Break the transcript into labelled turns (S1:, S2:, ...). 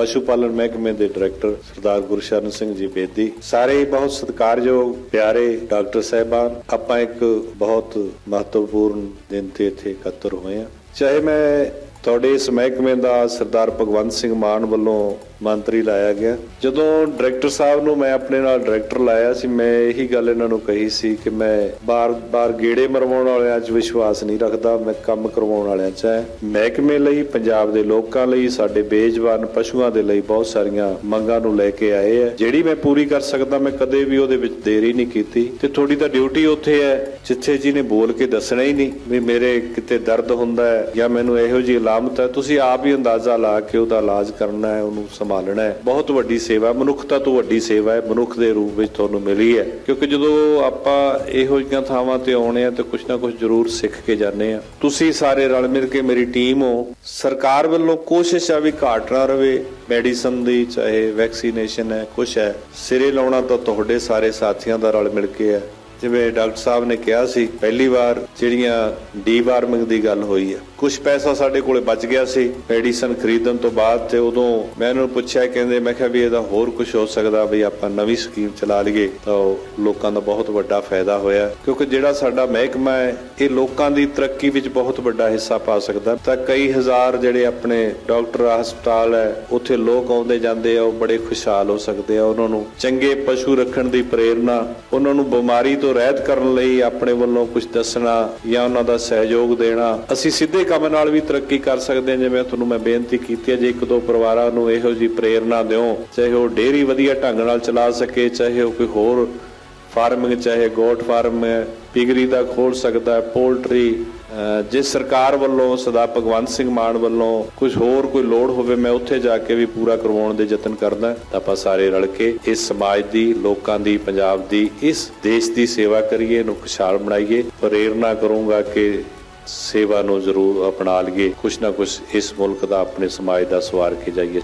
S1: ਪਸ਼ੂ ਪਾਲਣ ਮਹਿਕਮੇ ਦੇ ਡਾਇਰੈਕਟਰ ਸਰਦਾਰ ਗੁਰਸ਼ਰਨ ਸਿੰਘ ਜੀ ਬੇਦੀ, ਸਾਰੇ ਬਹੁਤ ਸਤਿਕਾਰਯੋਗ, ਪਿਆਰੇ ਡਾਕਟਰ ਸਾਹਿਬਾਨ, ਆਪਾਂ ਇੱਕ ਬਹੁਤ ਮਹੱਤਵਪੂਰਨ ਦਿਨ ਤੇ ਇੱਥੇ ਇਕੱਤਰ ਹੋਏ ਹਾਂ। ਚਾਹੇ ਮੈਂ ਤੁਹਾਡੇ ਇਸ ਮਹਿਕਮੇ ਦਾ ਸਰਦਾਰ ਭਗਵੰਤ ਸਿੰਘ ਮਾਨ ਵੱਲੋਂ ਮੰਤਰੀ ਲਾਇਆ ਗਿਆ, ਜਦੋਂ ਡਾਇਰੈਕਟਰ ਸਾਹਿਬ ਨੂੰ ਮੈਂ ਆਪਣੇ ਨਾਲ ਡਾਇਰੈਕਟਰ ਲਾਇਆ ਸੀ, ਮੈਂ ਇਹੀ ਗੱਲ ਇਹਨਾਂ ਨੂੰ ਕਹੀ ਸੀ ਕਿ ਮੈਂ ਬਾਰ-ਬਾਰ ਗੇੜੇ ਮਰਵਾਉਣ ਵਾਲਿਆਂ 'ਚ ਵਿਸ਼ਵਾਸ ਨਹੀਂ ਰੱਖਦਾ, ਮੈਂ ਕੰਮ ਕਰਵਾਉਣ ਵਾਲਿਆਂ 'ਚ ਹੈ। ਮਹਿਕਮੇ ਲਈ, ਪੰਜਾਬ ਦੇ ਲੋਕਾਂ ਲਈ, ਸਾਡੇ ਬੇਜਵਾਨ ਪਸ਼ੂਆਂ ਦੇ ਲਈ ਬਹੁਤ ਸਾਰੀਆਂ ਮੰਗਾਂ ਨੂੰ ਲੈ ਕੇ ਆਏ ਹੈ ਜਿਹੜੀ ਮੈਂ ਪੂਰੀ ਕਰ ਸਕਦਾ, ਮੈਂ ਕਦੇ ਵੀ ਉਹਦੇ ਵਿੱਚ ਦੇਰੀ ਨਹੀਂ ਕੀਤੀ। ਤੇ ਤੁਹਾਡੀ ਤਾਂ ਡਿਊਟੀ ਉੱਥੇ ਹੈ, ਜਿੱਥੇ ਜੀ ਨੇ ਬੋਲ ਕੇ ਦੱਸਣਾ ਹੀ ਨਹੀਂ ਵੀ ਮੇਰੇ ਕਿਤੇ ਦਰਦ ਹੁੰਦਾ ਹੈ ਜਾਂ ਮੈਨੂੰ ਇਹੋ ਜਿਹੀ ਅਲਾਮਤ ਹੈ, ਤੁਸੀਂ ਆਪ ਹੀ ਅੰਦਾਜ਼ਾ ਲਾ ਕੇ ਉਹਦਾ ਇਲਾਜ ਕਰਨਾ ਹੈ, ਉਹਨੂੰ ਸੰਭਾਲਣਾ ਹੈ। ਬਹੁਤ ਵੱਡੀ ਸੇਵਾ ਮਨੁੱਖਤਾ ਤੋਂ ਵੱਡੀ ਸੇਵਾ ਹੈ, ਮਨੁੱਖ ਦੇ ਰੂਪ ਵਿੱਚ ਤੁਹਾਨੂੰ ਮਿਲੀ ਹੈ। ਕਿਉਂਕਿ ਜਦੋਂ ਆਪਾਂ ਇਹੋ ਜਿਹੀਆਂ ਥਾਵਾਂ ਤੇ ਆਉਣੇ ਆ ਤੇ ਕੁਝ ਨਾ ਕੁਝ ਜ਼ਰੂਰ ਸਿੱਖ ਕੇ ਜਾਂਦੇ ਆ ਤੁਸੀਂ ਸਾਰੇ ਰਲ ਮਿਲ ਕੇ ਮੇਰੀ ਟੀਮ ਹੋ। ਸਰਕਾਰ ਵੱਲੋਂ ਕੋਸ਼ਿਸ਼ ਆ ਵੀ ਘਾਟ ਨਾ ਰਵੇ, ਮੈਡੀਸਨ ਦੀ ਚਾਹੇ ਵੈਕਸੀਨੇਸ਼ਨ ਹੈ ਕੁਝ ਹੈ, ਸਿਰੇ ਲਾਉਣਾ ਤਾਂ ਤੁਹਾਡੇ ਸਾਰੇ ਸਾਥੀਆਂ ਦਾ ਰਲ ਮਿਲ ਕੇ ਹੈ। ਜਿਵੇਂ ਡਾਕਟਰ ਸਾਹਿਬ ਨੇ ਕਿਹਾ ਸੀ, ਪਹਿਲੀ ਵਾਰ ਜਿਹੜੀਆਂ ਡੀਵਾਰਮਿੰਗ ਦੀ ਗੱਲ ਹੋਈ ਹੈ। ਕੁਝ ਪੈਸਾ ਸਾਡੇ ਕੋਲੇ ਬਚ ਗਿਆ ਸੀ ਮੈਡੀਸਨ ਖਰੀਦਣ ਤੋਂ ਬਾਅਦ ਤੇ ਉਦੋਂ ਮੈਂ ਇਹਨਾਂ ਨੂੰ ਪੁੱਛਿਆ, ਕਹਿੰਦੇ ਮੈਂ ਕਿਹਾ ਵੀ ਇਹਦਾ ਹੋਰ ਕੁਝ ਹੋ ਸਕਦਾ ਵੀ ਆਪਾਂ ਨਵੀਂ ਸਕੀਮ ਚਲਾ ਲਈਏ, ਤਾਂ ਉਹ ਲੋਕਾਂ ਦਾ ਬਹੁਤ ਵੱਡਾ ਫਾਇਦਾ ਹੋਇਆ। ਕਿਉਂਕਿ ਜਿਹੜਾ ਸਾਡਾ ਮਹਿਕਮਾ ਹੈ, ਇਹ ਲੋਕਾਂ ਦੀ ਤਰੱਕੀ ਵਿੱਚ ਬਹੁਤ ਵੱਡਾ ਹਿੱਸਾ ਪਾ ਸਕਦਾ। ਤਾਂ ਕਈ ਹਜ਼ਾਰ ਜਿਹੜੇ ਆਪਣੇ ਡਾਕਟਰ ਹਸਪਤਾਲ ਹੈ, ਉੱਥੇ ਲੋਕ ਆਉਂਦੇ ਜਾਂਦੇ ਆ, ਉਹ ਬੜੇ ਖੁਸ਼ਹਾਲ ਹੋ ਸਕਦੇ ਆ। ਉਹਨਾਂ ਨੂੰ ਚੰਗੇ ਪਸ਼ੂ ਰੱਖਣ ਦੀ ਪ੍ਰੇਰਣਾ, ਉਹਨਾਂ ਨੂੰ ਬਿਮਾਰੀ ਤੋਂ ਰਹਿਤ ਕਰਨ ਲਈ ਆਪਣੇ ਵੱਲੋਂ ਕੁਝ ਦੱਸਣਾ ਜਾਂ ਉਹਨਾਂ ਦਾ ਸਹਿਯੋਗ ਦੇਣਾ। ਅਸੀਂ ਸਿੱਧੇ ਕੰਮ ਨਾਲ ਵੀ ਤਰੱਕੀ ਕਰ ਸਕਦੇ ਹਾਂ, ਜਿਵੇਂ ਤੁਹਾਨੂੰ ਮੈਂ ਬੇਨਤੀ ਕੀਤੀ ਹੈ, ਜੇ ਇੱਕ ਦੋ ਪਰਿਵਾਰਾਂ ਨੂੰ ਇਹੋ ਜੀ ਪ੍ਰੇਰਣਾ ਦਿਓ, ਚਾਹੇ ਉਹ ਡੇਰੀ ਵਧੀਆ ਢੰਗ ਨਾਲ ਚਲਾ ਸਕੇ, ਚਾਹੇ ਉਹ ਕੋਈ ਹੋਰ ਫਾਰਮਿੰਗ, ਚਾਹੇ ਗੋਟ ਫਾਰਮ, ਪਿਗਰੀ ਦਾ ਖੋਲ ਸਕਦਾ ਹੈ ਪੋਲਟਰੀ, ਅਹ, ਜੇ ਸਰਕਾਰ ਵੱਲੋਂ, ਸਦਾ ਭਗਵੰਤ ਸਿੰਘ ਮਾਨ ਵੱਲੋਂ ਕੁਝ ਹੋਰ ਕੋਈ ਲੋੜ ਹੋਵੇ, ਮੈਂ ਉੱਥੇ ਜਾ ਕੇ ਵੀ ਪੂਰਾ ਕਰਵਾਉਣ ਦੇ ਯਤਨ ਕਰਦਾ, ਤਾਂ ਆਪਾਂ ਸਾਰੇ ਰਲ ਕੇ ਇਸ ਸਮਾਜ ਦੀ, ਲੋਕਾਂ ਦੀ, ਪੰਜਾਬ ਦੀ, ਇਸ ਦੇਸ਼ ਦੀ ਸੇਵਾ ਕਰੀਏ, ਇਹਨੂੰ ਖੁਸ਼ਹਾਲ ਬਣਾਈਏ, ਪ੍ਰੇਰਣਾ ਕਰੂੰਗਾ ਕਿ ਸੇਵਾ ਨੂੰ ਜ਼ਰੂਰ ਅਪਣਾ ਲਈਏ। ਕੁਛ ਨਾ ਕੁਛ ਇਸ ਮੁਲਕ ਦਾ, ਆਪਣੇ ਸਮਾਜ ਦਾ ਸਵਾਰ ਕੇ ਜਾਈਏ।